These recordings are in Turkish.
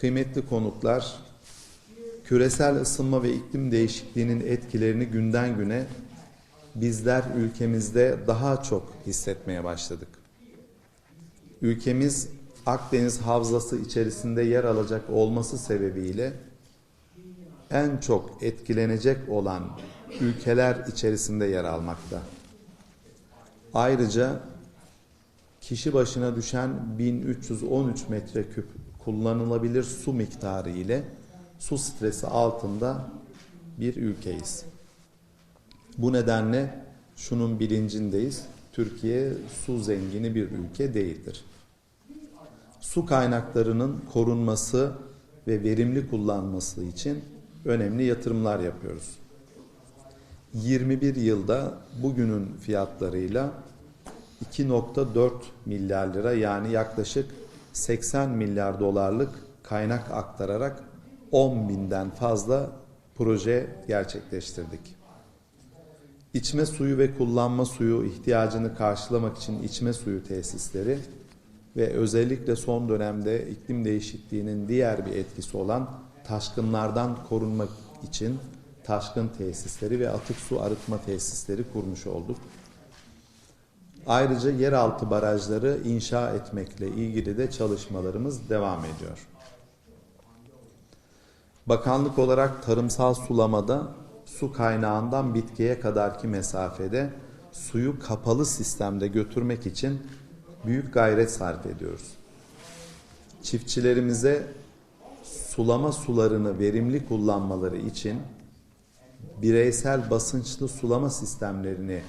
Kıymetli konuklar, küresel ısınma ve iklim değişikliğinin etkilerini günden güne bizler ülkemizde daha çok hissetmeye başladık. Ülkemiz Akdeniz Havzası içerisinde yer alacak olması sebebiyle en çok etkilenecek olan ülkeler içerisinde yer almakta. Ayrıca kişi başına düşen 1313 metreküp kullanılabilir su miktarı ile su stresi altında bir ülkeyiz. Bu nedenle şunun bilincindeyiz. Türkiye su zengini bir ülke değildir. Su kaynaklarının korunması ve verimli kullanması için önemli yatırımlar yapıyoruz. 21 yılda bugünün fiyatlarıyla 2.4 milyar lira yani yaklaşık 80 milyar dolarlık kaynak aktararak 10 binden fazla proje gerçekleştirdik. İçme suyu ve kullanma suyu ihtiyacını karşılamak için içme suyu tesisleri ve özellikle son dönemde iklim değişikliğinin diğer bir etkisi olan taşkınlardan korunmak için taşkın tesisleri ve atık su arıtma tesisleri kurmuş olduk. Ayrıca yeraltı barajları inşa etmekle ilgili de çalışmalarımız devam ediyor. Bakanlık olarak tarımsal sulamada su kaynağından bitkiye kadarki mesafede suyu kapalı sistemde götürmek için büyük gayret sarf ediyoruz. Çiftçilerimize sulama sularını verimli kullanmaları için bireysel basınçlı sulama sistemlerini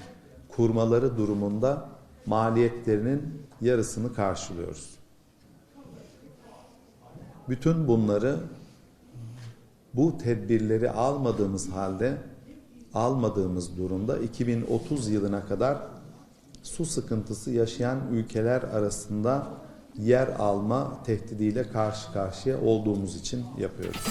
kurmaları durumunda maliyetlerinin yarısını karşılıyoruz. Bütün bunları bu tedbirleri almadığımız halde almadığımız durumda 2030 yılına kadar su sıkıntısı yaşayan ülkeler arasında yer alma tehdidiyle karşı karşıya olduğumuz için yapıyoruz.